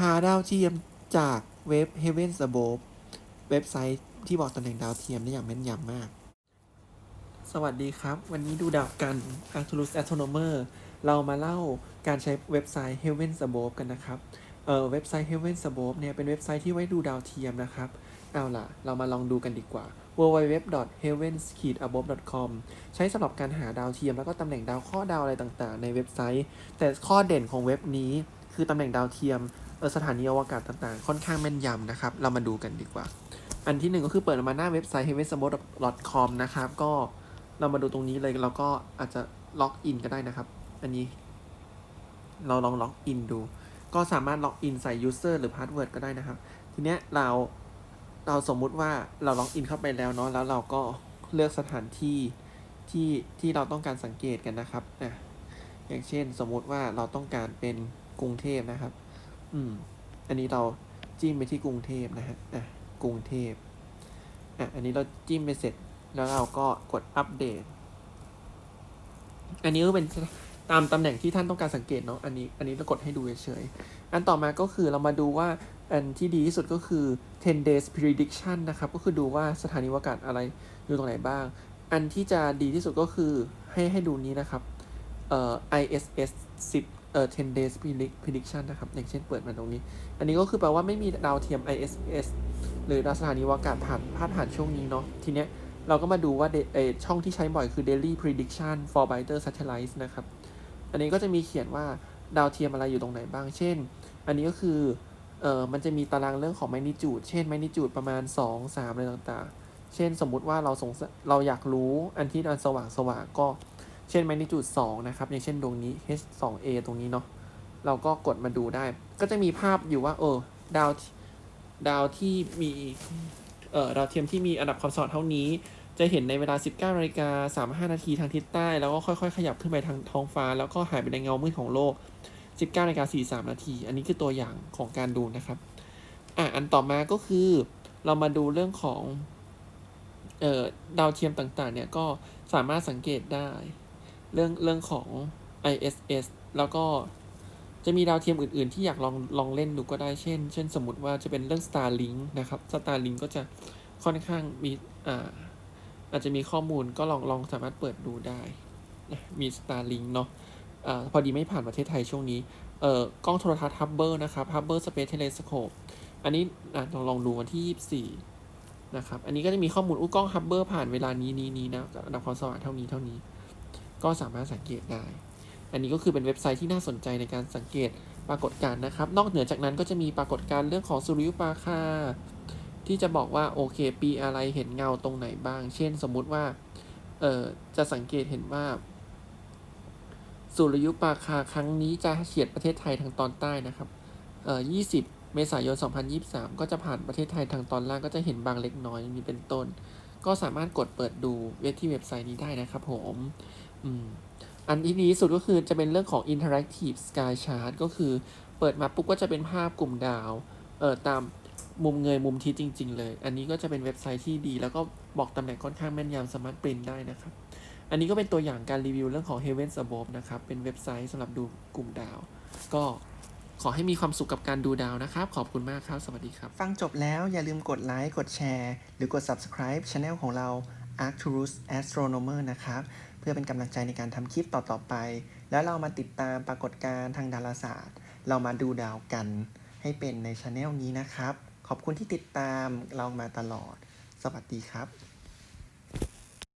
หาดาวเทียมจากเว็บ Heaven Above เว็บไซต์ที่บอกตำแหน่งดาวเทียมได้อย่างแม่นยำมาก สวัสดีครับ วันนี้ดูดาวกัน Arcturus Astronomer เรามาเล่าการใช้เว็บไซต์ Heaven Above กันนะครับ เอ่อเว็บไซต์ Heaven Above เนี่ยเป็นเว็บไซต์ที่ไว้ดูดาวเทียมนะครับ เอาล่ะ เรามาลองดูกันดีกว่า www.heavens-above.com ใช้สำหรับการหาดาวเทียมแล้วก็ตำแหน่งดาวข้อดาวอะไรต่างๆ ในเว็บไซต์ แต่ข้อเด่นของเว็บนี้ คือตำแหน่งดาวเทียมเออสถานีอวกาศต่างๆ ค่อนข้างแม่นยำนะครับ เรามาดูกันดีกว่า อันที่หนึ่งก็คือเปิดมาหน้าเว็บไซต์ heavensabove.com นะครับ ก็เรามาดูตรงนี้เลยแล้วก็อาจจะล็อกอินก็ได้นะครับ อันนี้ เราลองล็อกอินดู ก็สามารถล็อกอินใส่ user หรือ password ก็ได้นะครับ ทีเนี้ยเราเราสมมุติว่าเราล็อกอินเข้าไปแล้วเนาะแล้วเราก็เลือกสถานที่ที่ที่เราต้องการสังเกตกันนะครับอะอย่างเช่น สมมุติว่าเราต้องการเป็น กรุงเทพนะครับ อืม อันนี้เราจิ้มไปที่กรุงเทพนะฮะ อะ กรุงเทพ อะ อันนี้เราจิ้มไปเสร็จ แล้วเราก็กดอัปเดต อันนี้ก็เป็นตามตำแหน่งที่ท่านต้องการสังเกตเนาะ อันนี้ อันนี้เรากดให้ดูเฉยๆ อันต่อมาก็คือเรามาดูว่า อันที่ดีที่สุดก็คือ 10 days prediction นะครับ ก็คือดูว่าสถานีอวกาศอะไรอยู่ตรงไหนบ้าง อันที่จะดีที่สุดก็คือให้ให้ดูนี้นะครับ เอ่อ ISS 10เอ่อ10 days prediction นะครับ อย่างเช่นเปิดมาตรงนี้ อันนี้ก็คือแปลว่าไม่มีดาวเทียม ISS หรือดาวสถานีอวกาศผ่านพาดผ่านช่วงนี้เนาะ ทีเนี้ยเราก็มาดูว่าเอช่องที่ใช้บ่อยคือ daily prediction for brighter satellites นะครับ อันนี้ก็จะมีเขียนว่าดาวเทียมอะไรอยู่ตรงไหนบ้าง เช่น อันนี้ก็คือเอ่อมันจะมีตารางเรื่องของ magnitude เช่น magnitude ประมาณ 2 3 อะไรต่างๆ เช่นสมมุติว่าเราสงเราอยากรู้อันที่มันสว่างสว่างก็ เช่น magnitude 2นะครับ อย่างเช่นดวงนี้ H 2 A ตรงนี้เนาะ เราก็กดมาดูได้ ก็จะมีภาพอยู่ว่า เออ ดาว ดาวที่มี เออดาวเทียมที่มีอันดับความสว่างเท่านี้ จะเห็นในเวลา 19นาฬิกา35 นาทีทางทิศใต้ แล้วก็ค่อยๆ ขยับขึ้นไปทางท้องฟ้า แล้วก็หายไปในเงามืดของโลก 19นาฬิกา43 นาที อันนี้คือตัวอย่างของการดูนะครับ อะ อันต่อมาก็คือ เรามาดูเรื่องของ เอ่อ ดาวเทียมต่างๆ เนี่ย ก็สามารถสังเกตได้ เรื่องเรื่องของ ISS แล้วก็จะมีดาวเทียมอื่นๆ ที่อยากลองลองเล่นดูก็ได้เช่น เช่นสมมติว่าจะเป็นเรื่อง Starlink นะครับ Starlink ก็จะค่อนข้างมีอ่าอาจจะมีข้อมูลก็ลองลองสามารถเปิดดูได้มี Starlink เนาะอ่าพอดีไม่ผ่านประเทศไทยช่วงนี้เอ่อกล้องโทรทัศน์ Hubble นะครับ Hubble Space Telescope อันนี้อะลองลองดูวันที่ 24นะครับ อันนี้ก็จะมีข้อมูลอู้กล้อง Hubble ผ่านเวลานี้นี้นี้นะระดับความสว่างเท่านี้เท่านี้ ก็สามารถสังเกตได้ อันนี้ก็คือเป็นเว็บไซต์ที่น่าสนใจในการสังเกตปรากฏการณ์นะครับ นอกเหนือจากนั้นก็จะมีปรากฏการณ์เรื่องของสุริยุปราคา ที่จะบอกว่าโอเค ปีอะไรเห็นเงาตรงไหนบ้าง เช่น สมมุติว่าเอ่อจะสังเกตเห็นว่า สุริยุปราคาครั้งนี้จะเฉียดประเทศไทยทางตอนใต้นะครับเอ่อ20 เมษายน 2023 ก็จะผ่านประเทศไทยทางตอนล่างก็จะเห็นบางเล็กน้อยมีเป็นต้น ก็สามารถกดเปิดดูเว็บที่เว็บไซต์นี้ได้นะครับผม อันที่ดีสุดก็คือจะเป็นเรื่องของ interactive sky chart ก็คือเปิดมาปุ๊บก็จะเป็นภาพกลุ่มดาวเอ่อตามมุมเงยมุมทิศจริง ๆ เลย อันนี้ก็จะเป็นเว็บไซต์ที่ดี แล้วก็บอกตำแหน่งค่อนข้างแม่นยำสามารถปริ้นได้นะครับ อันนี้ก็เป็นตัวอย่างการรีวิวเรื่องของ Heaven Above นะครับ เป็นเว็บไซต์สำหรับดูกลุ่มดาว ก็ขอให้มีความสุขกับการดูดาวนะครับ ขอบคุณมากครับ สวัสดีครับ ฟังจบแล้วอย่าลืมกดไลค์กดแชร์ หรือกด subscribe Channel ของเรา Arcturus Astronomer นะครับ เพื่อเป็นกำลังใจในการทำคลิปต่อๆไป แล้วเรามาติดตามปรากฏการณ์ทางดาราศาสตร์ เรามาดูดาวกันให้เป็นในช anel นี้นะครับ ขอบคุณที่ติดตามเรามาตลอด สวัสดีครับ